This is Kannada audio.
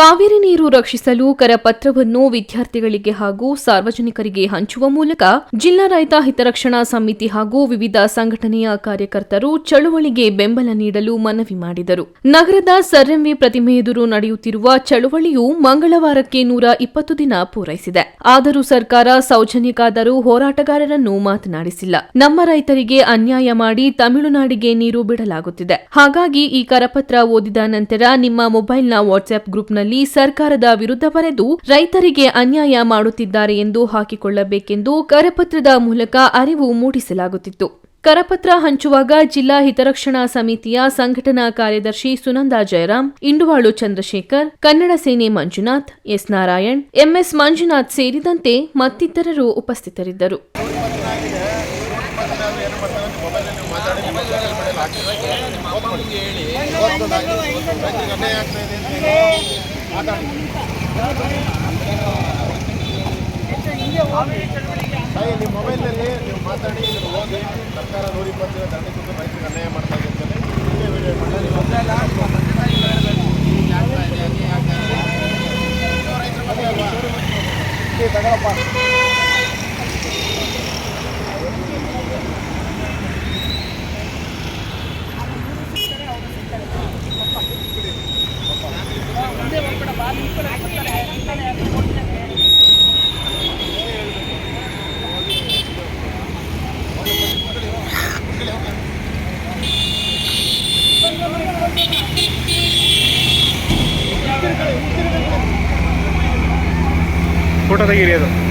ಕಾವೇರಿ ನೀರು ರಕ್ಷಿಸಲು ಕರಪತ್ರವನ್ನು ವಿದ್ಯಾರ್ಥಿಗಳಿಗೆ ಹಾಗೂ ಸಾರ್ವಜನಿಕರಿಗೆ ಹಂಚುವ ಮೂಲಕ ಜಿಲ್ಲಾ ರೈತ ಹಿತರಕ್ಷಣಾ ಸಮಿತಿ ಹಾಗೂ ವಿವಿಧ ಸಂಘಟನೆಯ ಕಾರ್ಯಕರ್ತರು ಚಳುವಳಿಗೆ ಬೆಂಬಲ ನೀಡಲು ಮನವಿ ಮಾಡಿದರು. ನಗರದ ಸರ್ಎಂವಿ ಪ್ರತಿಮೆ ಎದುರು ನಡೆಯುತ್ತಿರುವ ಚಳುವಳಿಯು ಮಂಗಳವಾರಕ್ಕೆ ನೂರ ಇಪ್ಪತ್ತು ದಿನ ಪೂರೈಸಿದೆ. ಆದರೂ ಸರ್ಕಾರ ಸೌಜನ್ಯಕ್ಕಾದರೂ ಹೋರಾಟಗಾರರನ್ನು ಮಾತನಾಡಿಸಿಲ್ಲ. ನಮ್ಮ ರೈತರಿಗೆ ಅನ್ಯಾಯ ಮಾಡಿ ತಮಿಳುನಾಡಿಗೆ ನೀರು ಬಿಡಲಾಗುತ್ತಿದೆ. ಹಾಗಾಗಿ ಈ ಕರಪತ್ರ ಓದಿದ ನಂತರ ನಿಮ್ಮ ಮೊಬೈಲ್ನ ವಾಟ್ಸ್ಆಪ್ ಗ್ರೂಪ್ನಲ್ಲಿ ಸರ್ಕಾರದ ವಿರುದ್ಧ ಬರೆದು ರೈತರಿಗೆ ಅನ್ಯಾಯ ಮಾಡುತ್ತಿದ್ದಾರೆ ಎಂದು ಹಾಕಿಕೊಳ್ಳಬೇಕೆಂದು ಕರಪತ್ರದ ಮೂಲಕ ಅರಿವು ಮೂಡಿಸಲಾಗುತ್ತಿತ್ತು. ಕರಪತ್ರ ಹಂಚುವಾಗ ಜಿಲ್ಲಾ ಹಿತರಕ್ಷಣಾ ಸಮಿತಿಯ ಸಂಘಟನಾ ಕಾರ್ಯದರ್ಶಿ ಸುನಂದಾ ಜಯರಾಮ್ ಇಂಡುವಾಳು ಚಂದ್ರಶೇಖರ್, ಕನ್ನಡ ಸೇನೆ ಮಂಜುನಾಥ್, ಎಸ್ ನಾರಾಯಣ್, ಎಂಎಸ್ ಮಂಜುನಾಥ್ ಸೇರಿದಂತೆ ಮತ್ತಿತರರು ಉಪಸ್ಥಿತರಿದ್ದರು. ತಾಯಿ, ನಿಮ್ಮ ಮೊಬೈಲ್ನಲ್ಲಿ ನೀವು ಮಾತಾಡಿ ಇದನ್ನು ಓದಿ, ಸರ್ಕಾರ ನೂರ ಇಪ್ಪತ್ತು ದಂಡ ಕೊಟ್ಟು ರೈತರಿಗೆ ಅನ್ಯಾಯ ಮಾಡ್ತಾ ಇದೆ ಅಂತೇಳಿ ಇದೇ ವಿಡಿಯೋ ಮಾಡಿ. ಇಲ್ಲಿ ತಗೊಳಪ್ಪ ഓട്ടോ തയ്യറിയത്